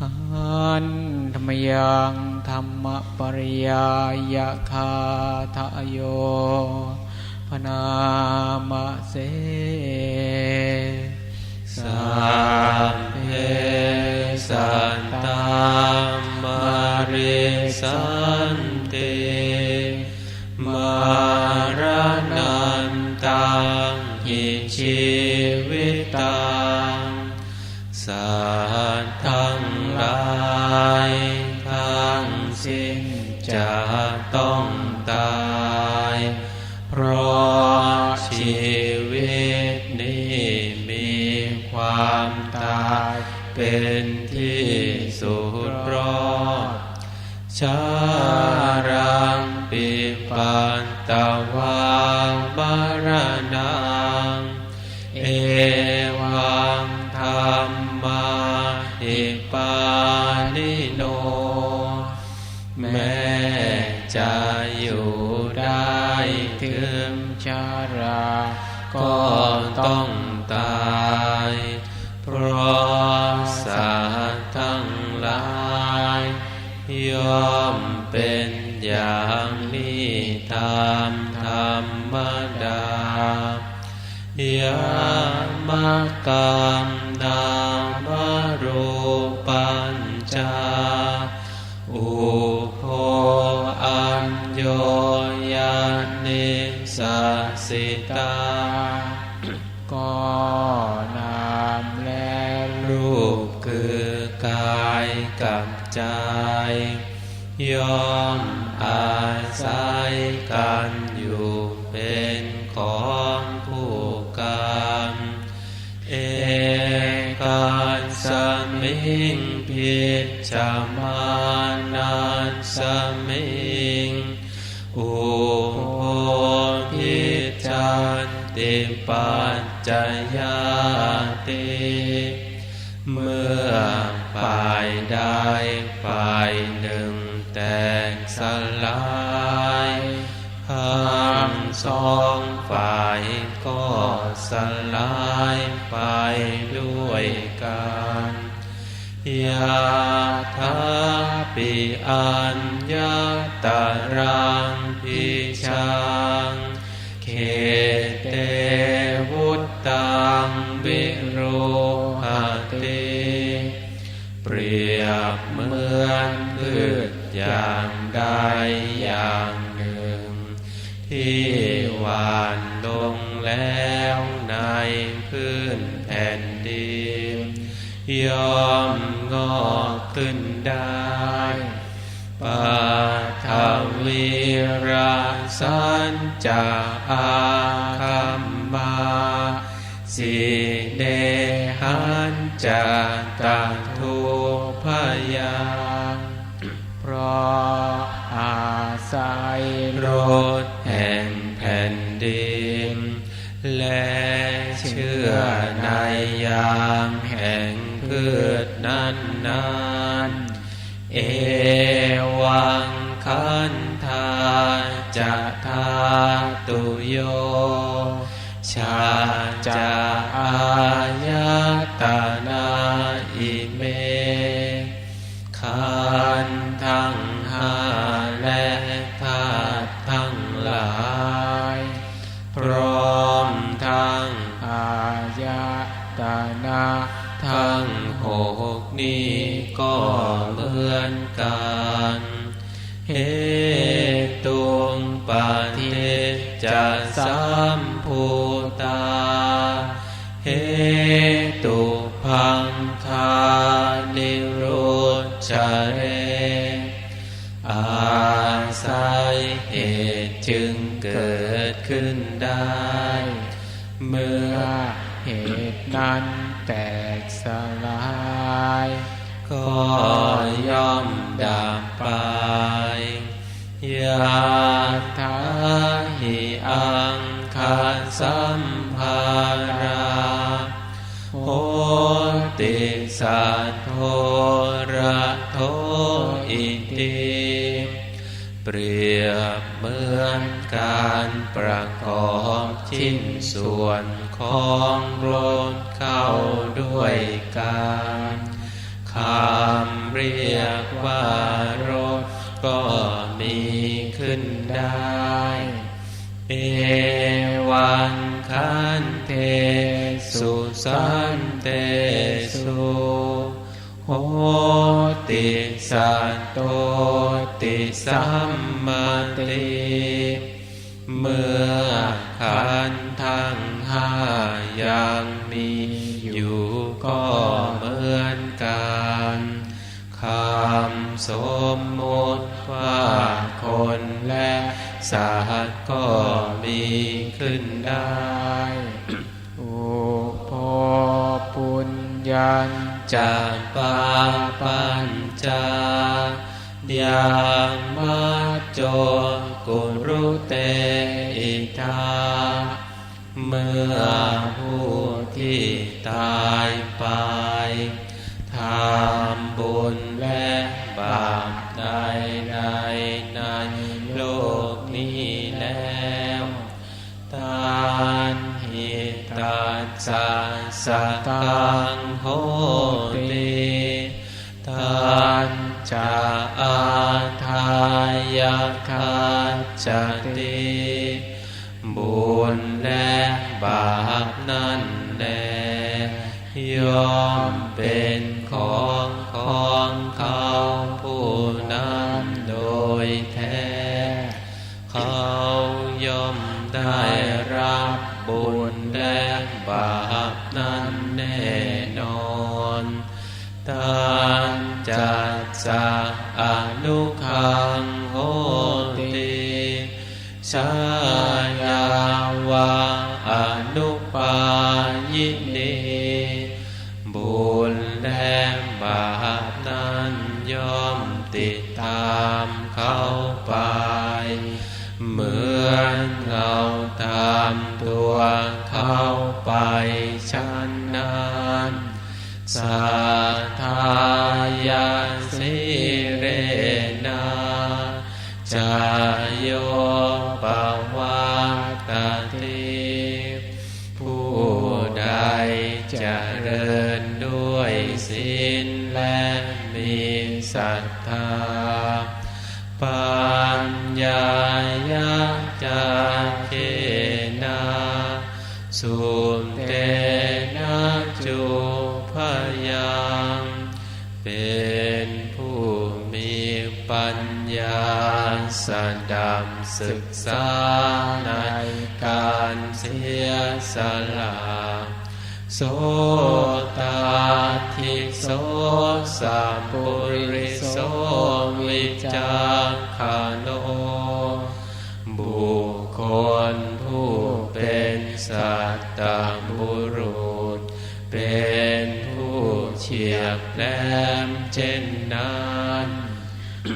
หันธรรมยังธรรมปริยายคาทะโยพนามะเสสัพเพสัตตามาริสันติมารา ตายเป็นที่สุดรอดชารังปิปันตวาบารนัง เอวังธรรมาอิปานิโน แม้จะอยู่ได้ถึงชารา ก็ต้องตาย อย่างนี้ตามธรรมดายามกรรมนามรูปัญจา อุโภอัญโยยานิสัสสิตา ก็นามและรูปคือกายกับใจ ยอมอาศัยกันอยู่เป็นของคู่กันเอกันสมิงพิจามานานสมิงอุโภพิจันติปัจจยาติเมื่อฝ่ายใดฝ่ายหนึ่ง แตกสลายทั้งสองฝ่ายก็สลายไปด้วยกันยาทาปิอัญญาตารังพิชังเขเตวุตตังวิโรหติ เปรียบเหมือน อย่างใดอย่างหนึ่ง ที่หวานลงแล้วในพื้นแผ่นดินยอมงอกขึ้นได้ปาทวีราสันจาอาคัมมาสิเดหันจาตาทุพยา อาศัยรถแห่งแผ่นดิน และเชื่อในยามแห่งพืชนั้นนั้นเอวังคันธาจะทาตุโยชาจาอายตา ทั้งหกนี้ก็เหมือนกัน เหตุงปฏิจจสัมภูตา เหตุพังคานิโรชเร อาศัยเหตุจึงเกิดขึ้นได้ เมื่อเหตุนั้น ย่อมดับไปยาทาหิอังคาสัมภาราโหติสัทโทระโทอิติเปรียบเหมือนการประกอบชิ้นส่วนของรถเข้าด้วยกัน คำเรียกว่ารสก็มีขึ้นได้ เอวังคันเทสุสันเตสุโหติสัตโตติสัมมาติ เมื่อขันธ ทั้งห้ายังมีอยู่ก็เหมือนกันคำสมมติว่าคนและสัตว์ก็มีขึ้นได้ อุปปุญญันจากปาปัญจายังมาโจกุรุเตอิทา เมื่อผู้ที่ตายไปทำบุญและบาปใดใดในโลกนี้แล้วทานหิตัสสะสตังโห บาปนั้นแลยอมเป็นของของเขาผู้นั้นโดยแท้ เขาย่อมได้รับบุญและบาปนั้นแน่นอนทานจัดสะอนุคังโหติชายาวา สัทธายาสิเรนาจายโยปวาตติผู้ใดเจริญด้วยศีลและมีศรัทธาปัญญายา สดับศึกษาในการเสียสละโสตาทิโสสัมปุริโสวิจาคาโน บุคคลผู้เป็นสัตตบุรุษ เป็นผู้เฉียบแหลมเช่นนั้น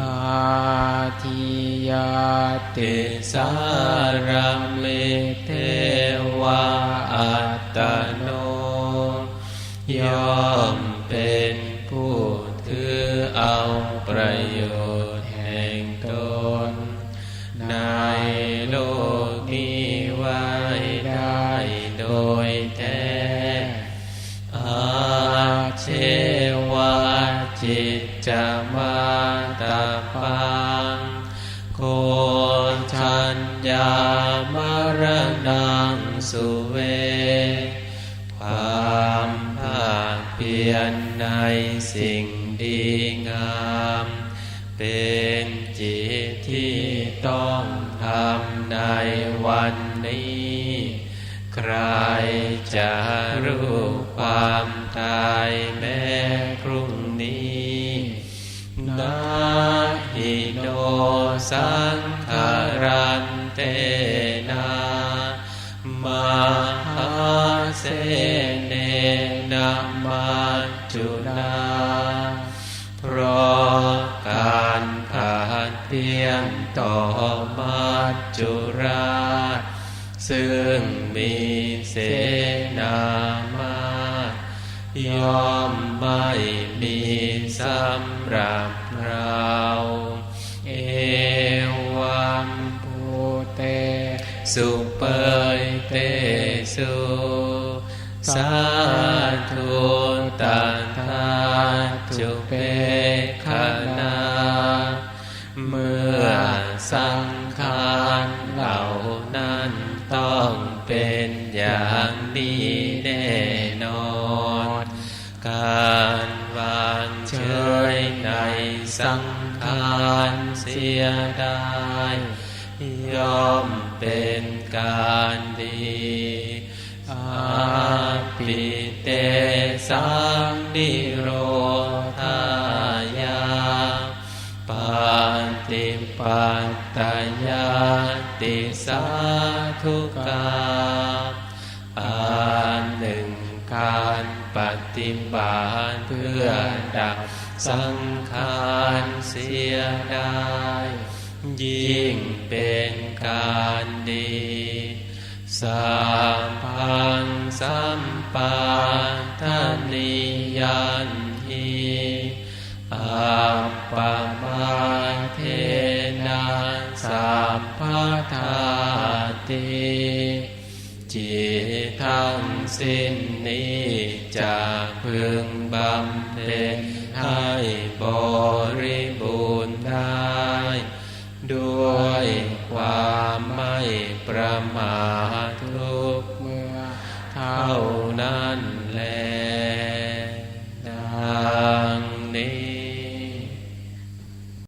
อาทิ ยาติสารเมเทวาอัตโนยอมเป็นผู้ถือเอาประโยชน์แห่งตน ในโลกนี้ไว้ได้โดยแท้อาเชวาจิตจะ สิ่งดีงาม เป็นจิตที่ต้องทำในวันนี้ ใครจะรู้ความตายแม้พรุ่งนี้นาหิโนสังขารันเตนามหาเส ซึ่งมีเสนามาย่อมไม่มีสำหรับเรา เอวัมภูเต สุเปยเตสุสาธุตันทาจุเปกขณาเมื่อสังขารเหล่า ยได้ย่อมเป็นการดีอาปิเตสังนิโรธายาปาติปัตตยาติสาธุกาอันหนึ่งการปฏิบัติเพื่อดับสังขาร สียได้ ยิ่งเป็นการดีสามพังสัมปาทานิยันหิอัปปมา สิ้นนี้จะพึงบำเพ็ญให้บริบูรณ์ได้ ด้วยความไม่ประมาท